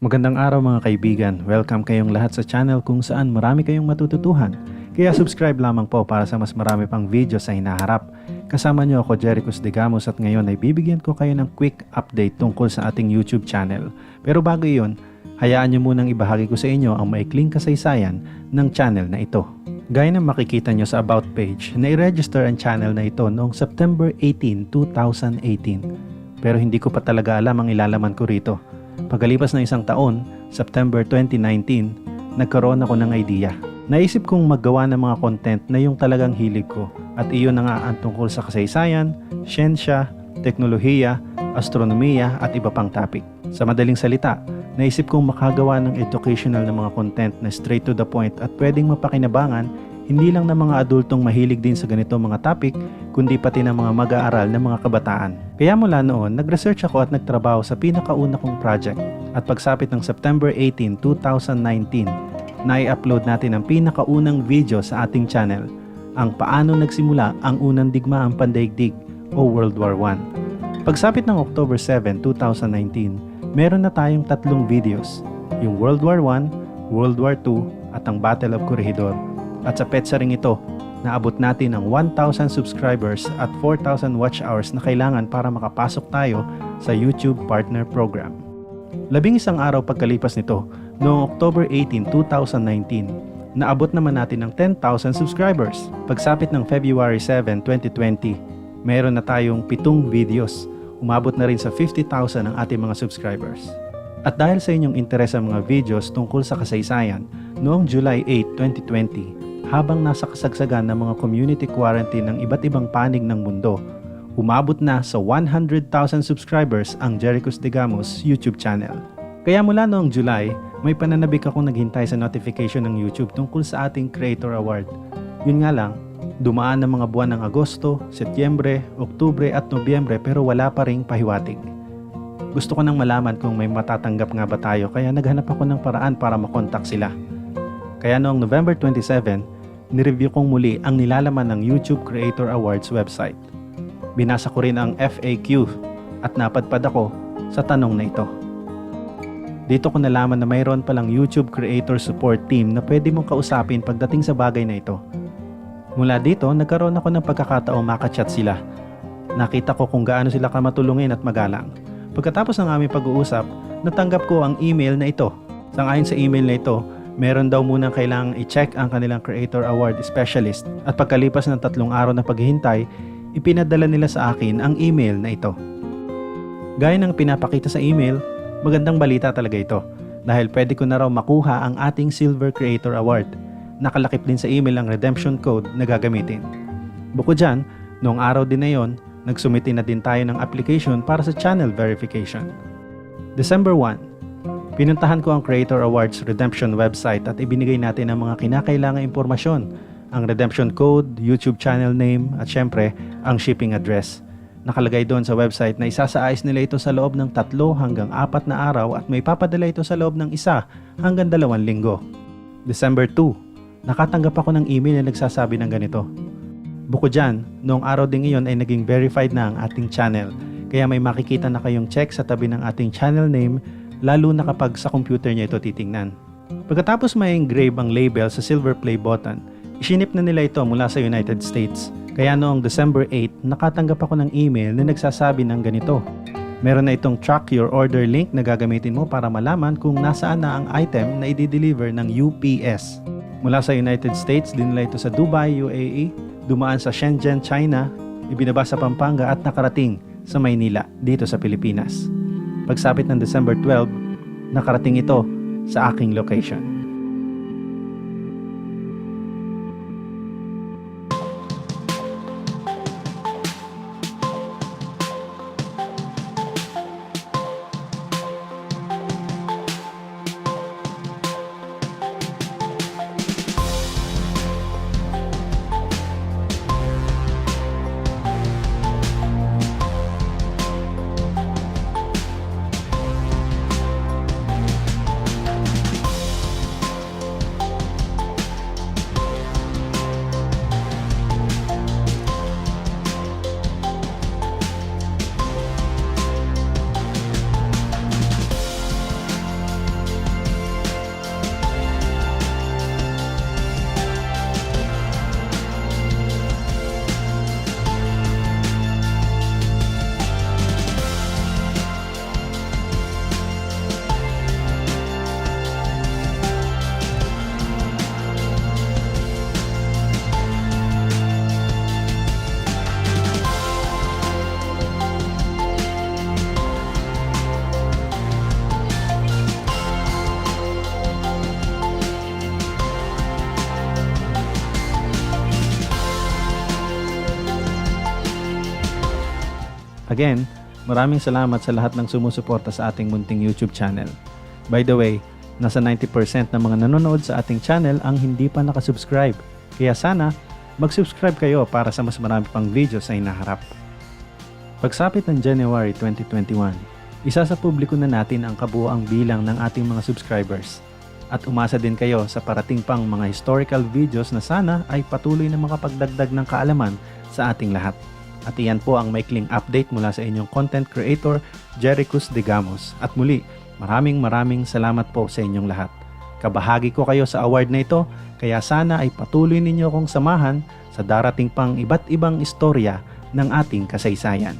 Magandang araw mga kaibigan. Welcome kayong lahat sa channel kung saan marami kayong matututuhan. Kaya subscribe lamang po para sa mas marami pang video sa hinaharap. Kasama niyo ako Jericho Degamos at ngayon ay bibigyan ko kayo ng quick update tungkol sa ating YouTube channel. Pero bago iyon, hayaan niyo munang ibahagi ko sa inyo ang maikling kasaysayan ng channel na ito. Gaya ng makikita nyo sa About page, na-register ang channel na ito noong September 18, 2018. Pero hindi ko pa talaga alam ang ilalaman ko rito. Pagkalipas ng isang taon, September 2019, nagkaroon ako ng idea. Naisip kong maggawa ng mga content na yung talagang hilig ko at iyon ang tungkol sa kasaysayan, siyensya, teknolohiya, astronomiya at iba pang topic. Sa madaling salita, naisip kong makagawa ng educational na mga content na straight to the point at pwedeng mapakinabangan hindi lang ng mga adultong mahilig din sa ganito mga topic, kundi pati ng mga mag-aaral ng mga kabataan. Kaya mula noon, nag-research ako at nagtrabaho sa pinakauna kong project. At pagsapit ng September 18, 2019, na-upload natin ang pinakaunang video sa ating channel, ang paano nagsimula ang unang digmaang pandaigdig o World War I. Pagsapit ng October 7, 2019, meron na tayong tatlong videos, yung World War I, World War II, at ang Battle of Corregidor. At sa petsa ring ito, naabot natin ang 1,000 subscribers at 4,000 watch hours na kailangan para makapasok tayo sa YouTube Partner Program. Labing isang araw pagkalipas nito, noong October 18, 2019, naabot naman natin ang 10,000 subscribers. Pagsapit ng February 7, 2020, meron na tayong pitong videos. Umabot na rin sa 50,000 ang ating mga subscribers. At dahil sa inyong interes sa mga videos tungkol sa kasaysayan, noong July 8, 2020, habang nasa kasagsagan ng mga community quarantine ng iba't ibang panig ng mundo, umabot na sa 100,000 subscribers ang Jericho's Degamos YouTube channel. Kaya mula noong July, may pananabik akong naghintay sa notification ng YouTube tungkol sa ating Creator Award. Yun nga lang, dumaan ng mga buwan ng Agosto, Setyembre, Oktubre at Nobyembre pero wala pa ring pahiwatig. Gusto ko nang malaman kung may matatanggap nga ba tayo kaya naghanap ako ng paraan para makontak sila. Kaya noong November 27, nireview kong muli ang nilalaman ng YouTube Creator Awards website. Binasa ko rin ang FAQ at napadpad ako sa tanong na ito. Dito ko nalaman na mayroon palang YouTube Creator Support Team na pwede mong kausapin pagdating sa bagay na ito. Mula dito, nagkaroon ako ng pagkakataong makachat sila. Nakita ko kung gaano sila kamatulungin at magalang. Pagkatapos ng aming pag-uusap, natanggap ko ang email na ito. Sangayon sa email na ito, meron daw munang kailangang i-check ang kanilang Creator Award Specialist at pagkalipas ng tatlong araw na paghihintay, ipinadala nila sa akin ang email na ito. Gaya ng pinapakita sa email, magandang balita talaga ito dahil pwede ko na raw makuha ang ating Silver Creator Award. Nakalakip din sa email ang redemption code na gagamitin. Bukod dyan, noong araw din na yon, nagsumiti na din tayo ng application para sa channel verification. December 1, Pinuntahan ko ang Creator Awards Redemption website at ibinigay natin ang mga kinakailangang impormasyon, ang redemption code, YouTube channel name, at syempre, ang shipping address. Nakalagay doon sa website na isasaayos nila ito sa loob ng tatlo hanggang apat na araw at may papadala ito sa loob ng isa hanggang dalawang linggo. December 2, nakatanggap ako ng email na nagsasabi ng ganito. Bukod dyan, noong araw ding iyon ay naging verified na ang ating channel, kaya may makikita na kayong check sa tabi ng ating channel name lalo na kapag sa computer niya ito titingnan. Pagkatapos may engrave ang label sa silver play button, isinip na nila ito mula sa United States. Kaya noong December 8, nakatanggap ako ng email na nagsasabi ng ganito. Meron na itong track your order link na gagamitin mo para malaman kung nasaan na ang item na i-deliver ng UPS. Mula sa United States, dinala ito sa Dubai, UAE, dumaan sa Shenzhen, China, ibinaba sa Pampanga at nakarating sa Maynila, dito sa Pilipinas. Pagsapit ng December 12, nakarating ito sa aking location. Again, maraming salamat sa lahat ng sumusuporta sa ating munting YouTube channel. By the way, nasa 90% ng mga nanonood sa ating channel ang hindi pa nakasubscribe. Kaya sana, mag-subscribe kayo para sa mas marami pang videos na hinaharap. Pagsapit ng January 2021, isa sa publiko na natin ang kabuoang bilang ng ating mga subscribers. At umasa din kayo sa parating pang mga historical videos na sana ay patuloy na makapagdagdag ng kaalaman sa ating lahat. At iyan po ang maikling update mula sa inyong content creator, Jerichus De Gamos. At muli, maraming maraming salamat po sa inyong lahat. Kabahagi ko kayo sa award na ito, kaya sana ay patuloy ninyo akong samahan sa darating pang iba't ibang istorya ng ating kasaysayan.